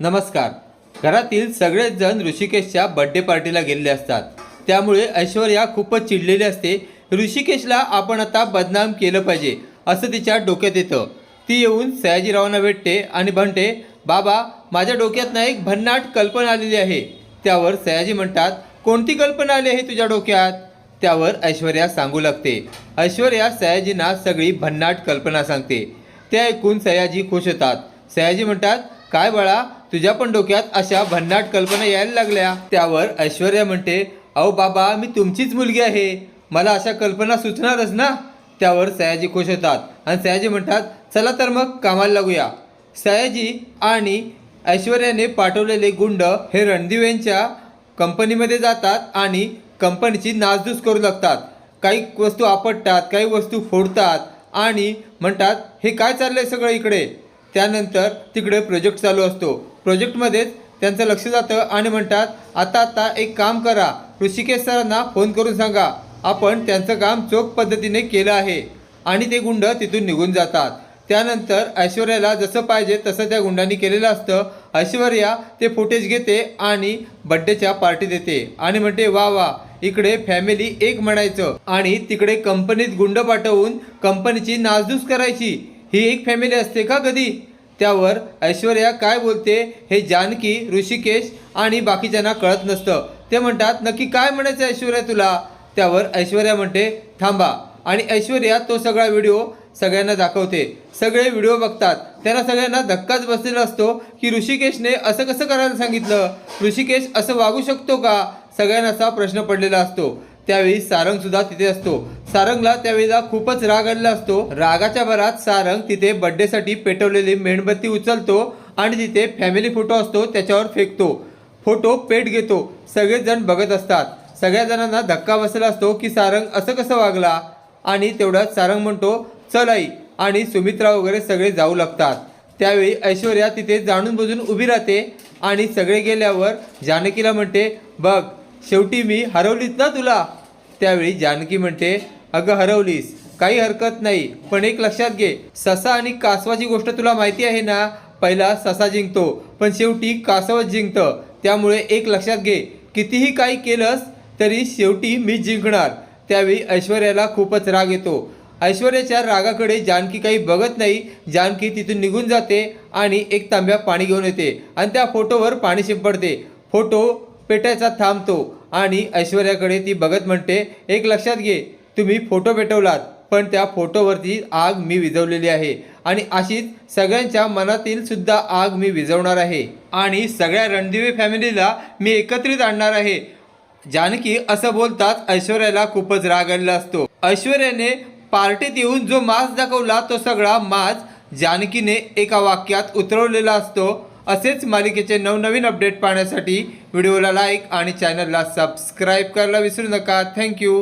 नमस्कार. घरातील सगळेच जण ऋषिकेशच्या बड्डे पार्टीला गेलेले असतात. त्यामुळे ऐश्वर्या खूपच चिडलेली असते. ऋषिकेशला आपण आता बदनाम केलं पाहिजे असं तिच्या डोक्यात येतं. ती येऊन सयाजीरावांना भेटते आणि म्हणते बाबा माझ्या डोक्यात ना एक भन्नाट कल्पना आलेली आहे. त्यावर सयाजी म्हणतात कोणती कल्पना आली आहे तुझ्या डोक्यात? त्यावर ऐश्वर्या सांगू लागते. ऐश्वर्या सयाजींना सगळी भन्नाट कल्पना सांगते. ते ऐकून सयाजी खुश होतात. सयाजी म्हणतात काय बाळा तुझ्या पण डोक्यात अशा भन्नाट कल्पना यायला लागल्या. त्यावर ऐश्वर्या म्हणते अहो बाबा मी तुमचीच मुलगी आहे. मला अशा कल्पना सुचणारच ना? त्यावर सयाजी खुश होतात आणि सयाजी म्हणतात चला तर मग कामाला लागूया. सयाजी आणि ऐश्वर्याने पाठवलेले गुंड हे रणदीव यांच्या कंपनीमध्ये जातात आणि कंपनीची नासधूस करू लागतात. काही वस्तू आपटतात काही वस्तू फोडतात आणि म्हणतात हे काय चाललंय सगळं इकडे? त्यानंतर तिकडे प्रोजेक्ट चालू असतो. प्रोजेक्टमध्येच त्यांचं लक्ष जातं आणि म्हणतात आता आता एक काम करा. ऋषिकेश सरांना फोन करून सांगा. आपण त्यांचं काम चोख पद्धतीने केलं आहे. आणि ते गुंड तिथून निघून जातात. त्यानंतर ऐश्वर्याला जसं पाहिजे तसं त्या गुंडांनी केलेलं असतं. ऐश्वर्या ते फुटेज घेते आणि बड्डेच्या पार्टी देते. आणि म्हणते वा वा इकडे फॅमिली एक म्हणायचं आणि तिकडे कंपनीत गुंड पाठवून कंपनीची नासधूस करायची. ही एक फॅमिली असते का कधी? त्यावर ऐश्वर्या काय बोलते हे जानकी ऋषिकेश आणि बाकीच्यांना कळत नसतं. ते म्हणतात नक्की काय म्हणायचं ऐश्वर्या तुला? त्यावर ऐश्वर्या म्हणते थांबा. आणि ऐश्वर्या तो सगळा व्हिडिओ सगळ्यांना दाखवते. सगळे व्हिडिओ बघतात. त्यांना सगळ्यांना धक्काच बसलेला असतो की ऋषिकेशने असं कसं करायला सांगितलं? ऋषिकेश असं वागू शकतो का? सगळ्यांना असा प्रश्न पडलेला असतो. त्यावेळी सारंगसुद्धा तिथे असतो. सारंगला त्यावेळेला खूपच राग आलेला असतो. रागाच्या भरात सारंग तिथे बड्डेसाठी पेटवलेली मेणबत्ती उचलतो आणि तिथे फॅमिली फोटो असतो त्याच्यावर फेकतो. फोटो पेट घेतो. सगळेजण बघत असतात. सगळ्या जणांना धक्का बसला असतो की सारंग असं कसं वागला? आणि तेवढ्यात सारंग म्हणतो चल आई. आणि सुमित्रा वगैरे सगळे जाऊ लागतात. त्यावेळी ऐश्वर्या तिथे जाणून बुजून उभी राहते आणि सगळे गेल्यावर जानकीला म्हणते बघ शेवटी मी हरवलीत ना तुला? त्यावेळी जानकी म्हणते अगं हरवलीस. काही हरकत नाही. पण एक लक्षात घे. ससा आणि कासवाची गोष्ट तुला माहिती आहे ना? पहिला ससा जिंकतो पण शेवटी कासवच जिंकतं. त्यामुळे एक लक्षात घे. कितीही काही केलंस तरी शेवटी मी जिंकणार. त्यावेळी ऐश्वर्याला खूपच राग येतो. ऐश्वर्याच्या रागाकडे जानकी काही बघत नाही. जानकी तिथून निघून जाते आणि एक तांब्या पाणी घेऊन येते आणि त्या फोटोवर पाणी शिंपडते. फोटो पेटायचा थांबतो आणि ऐश्वर्याकडे ती बघत म्हणते एक लक्षात घे. तुम्ही फोटो पेटवलात पण त्या फोटोवरती आग मी विझवलेली आहे. आणि अशीच सगळ्यांच्या मनातील सुद्धा आग मी विझवणार आहे. आणि सगळ्या रणदिवे फॅमिलीला मी एकत्रित आणणार आहे. जानकी असं बोलताच ऐश्वर्याला खूपच राग आलेला असतो. ऐश्वर्याने पार्टीत येऊन जो मास दाखवला तो सगळा मास जानकीने एका वाक्यात उतरवलेला असतो. असेच मालिकेचे नवनवीन अपडेट पाहण्यासाठी व्हिडिओला लाईक आणि चॅनलला सबस्क्राईब करायला विसरू नका. थँक्यू